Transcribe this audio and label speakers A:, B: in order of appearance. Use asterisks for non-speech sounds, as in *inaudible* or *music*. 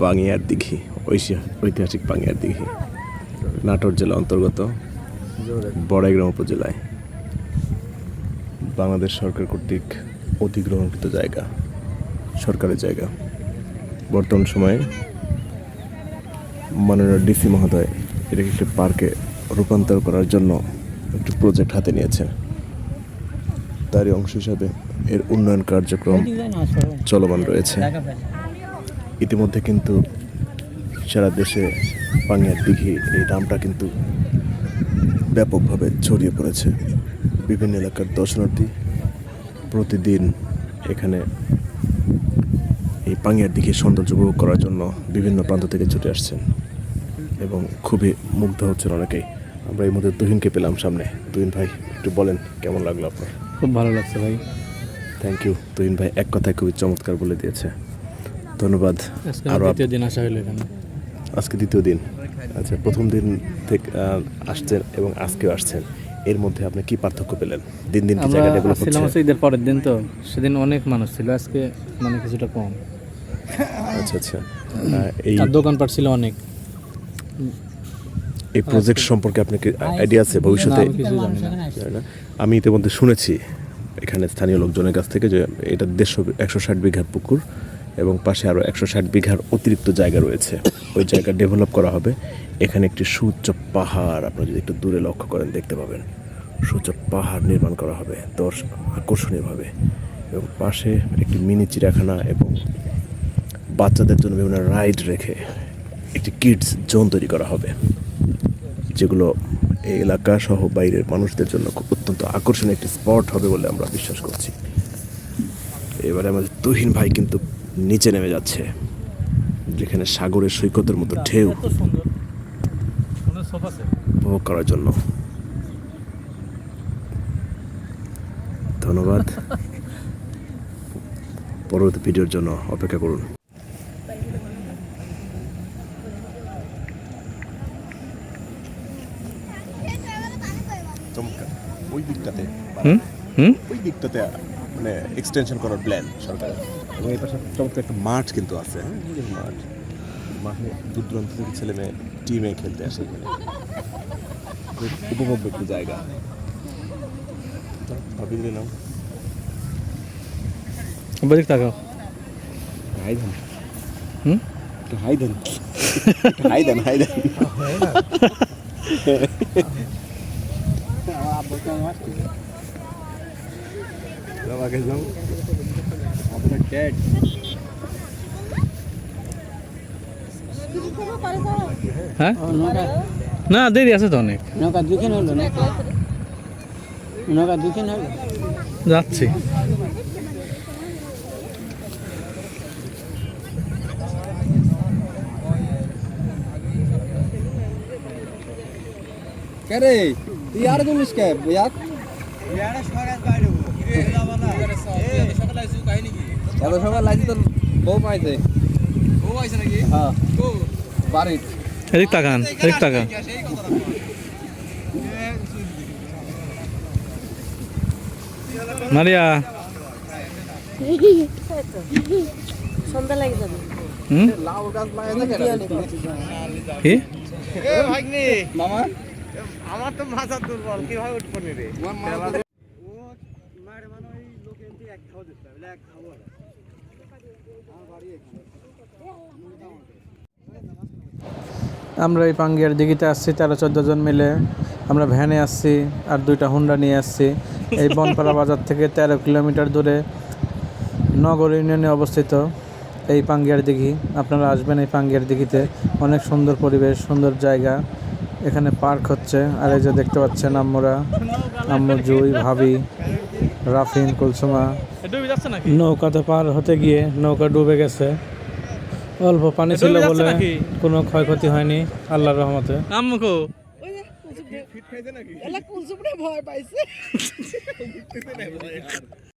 A: পাঙ্গিয়ার দিঘি ঐতিহাসিক পাঙিয়ার দিঘি। নাটোর জেলা অন্তর্গত বড়াইগ্রাম উপজেলায়। বাংলাদেশ সরকার কর্তৃক অধিগ্রহণকৃত জায়গা, সরকারের জায়গা। বর্তমান সময়ে মাননীয় ডিসি মহোদয় এটাকে একটি পার্কে রূপান্তর করার জন্য একটি প্রজেক্ট হাতে নিয়েছে। তারই অংশ হিসাবে এর উন্নয়ন কার্যক্রম চলমান রয়েছে। ইতিমধ্যে কিন্তু সারা দেশে পাঙ্গিয়ার দিঘি এই নামটা কিন্তু ব্যাপকভাবে ছড়িয়ে পড়েছে। বিভিন্ন এলাকার দর্শনার্থী প্রতিদিন এখানে এই পাঙ্গিয়ার দিঘির সৌন্দর্য উপভোগ করার জন্য বিভিন্ন প্রান্ত থেকে ছুটে আসছেন এবং খুবই মুগ্ধ হচ্ছেন অনেকেই। আমরা এই মধ্যে তুহিনকে পেলাম সামনে। তুহিন ভাই, একটু বলেন, কেমন লাগল আপনার?
B: খুব ভালো লাগছে ভাই।
A: থ্যাংক ইউ তুহিন ভাই এক কথায় খুবই চমৎকার বলে দিয়েছে। ধন্যবাদ।
B: আজকে
A: আরও
B: দ্বিতীয় দিন আসা হলো এখানে।
A: আজকে দ্বিতীয় দিন। আচ্ছা প্রথম দিন থেকে আসছেন এবং আজকেও আসছেন। এর মধ্যে আপনি কি পার্থক্য পেলেন? দিন দিন জায়গা ডেভেলপ হচ্ছে?
B: ঈদের পরের দিন তো। সেদিন অনেক মানুষ ছিল আজকে মানে কিছুটা কম।
A: আচ্ছা আচ্ছা। এই
B: দোকানপাট ছিল অনেক।
A: এই প্রজেক্ট সম্পর্কে আপনার কি আইডিয়া আছে ভবিষ্যতে?
B: আমি
A: ইতিমধ্যে শুনেছি এখানে স্থানীয় লোকজনের কাছ থেকে যে এটা দেড়শো একশো ষাট বিঘার পুকুর এবং পাশে আরও একশো ষাট বিঘার অতিরিক্ত জায়গা রয়েছে। ওই জায়গা ডেভেলপ করা হবে। এখানে একটি সুউচ্চ পাহাড় আপনারা যদি একটু দূরে লক্ষ্য করেন দেখতে পাবেন। সুউচ্চ পাহাড় নির্মাণ করা হবে দর্শ আকর্ষণীয়ভাবে এবং পাশে একটি মিনি চিড়িয়াখানা এবং বাচ্চাদের জন্য বিভিন্ন রাইড রেখে একটি কিডস জোন তৈরি করা হবে। যেগুলো এই এলাকা সহ বাইরের মানুষদের জন্য খুব অত্যন্ত আকর্ষণীয় একটি স্পট হবে বলে আমরা বিশ্বাস করছি। এবারে আমাদের তুহিন ভাই কিন্তু নিচে নেমে যাচ্ছে যেখানে সাগরের সৈকতের মতো ঢেউ উপভোগ করার জন্য। ধন্যবাদ। *laughs* পরবর্তী ভিডিওর জন্য অপেক্ষা করুন। চমৎকার। ওই দিকটাতে
B: হুম? হুম?
A: ওই দিকটাতে মানে এক্সটেনশন করার প্ল্যান সরকারের। এবং এই পাশে চমৎকার একটা মাঠ কিন্তু আছে হ্যাঁ? মাঠ। মাঠে দূর দূরান্ত থেকে ছেলে মেয়ে টিমে খেলতে আসে। এখানে উপভোগ্য একটি জায়গা। ভাবি দিলে নাও
B: বাদিক তাকাও।
A: হাই দেন।
B: হুম?
A: হাই একটু হাই দেন হাই দেন যাও আগে যাও
B: হ্যাঁ না, দেরি আছে তো অনেক।
C: নৌকা দুখান হলো না নৌকা দুখান হলো
B: যাচ্ছি।
C: কে রে? আর গুলিস কে বুয়া এত সকাল লাগছে তোর বউ পাইছে। বউ পাইছে নাকি হ্যাঁ। বাড়ির।
B: এদিক তাকান এদিক তাকান মারিয়া।
D: সন্ধ্যা লাগে যাবে
B: হুম?
C: লাউ গাছ লাগাইছে
B: কি?
C: মামা?
E: আমার তো মাথা দুর্বল কীভাবে উঠবো নি রে
C: আমার মা
E: মায়ের মানে
B: আমরা এই পাঙ্গিয়ার দিঘিতে আসছি তেরো চোদ্দ জন মিলে। আমরা ভ্যানে আসছি আর দুইটা হুন্ডা নিয়ে আসছি। এই *laughs* বনপাড়া বাজার থেকে তেরো কিলোমিটার দূরে নগর ইউনিয়নে অবস্থিত এই পাঙ্গিয়ার দিঘি। আপনারা আসবেন এই পাঙ্গিয়ার দিঘিতে। অনেক সুন্দর পরিবেশ সুন্দর জায়গা। এখানে পার্ক হচ্ছে আর এই যে দেখতে পাচ্ছেন আম্মুরা। আম্মু জুই ভাবি রাফিন কুলসুমা। নৌকাতে পার হতে গিয়ে নৌকা ডুবে গেছে। অল্প পানি ছিল বলে কোনো ক্ষয়ক্ষতি হয়নি আল্লাহর রহমতে। আম্মুকো।
D: ভয় পাইছে। *laughs*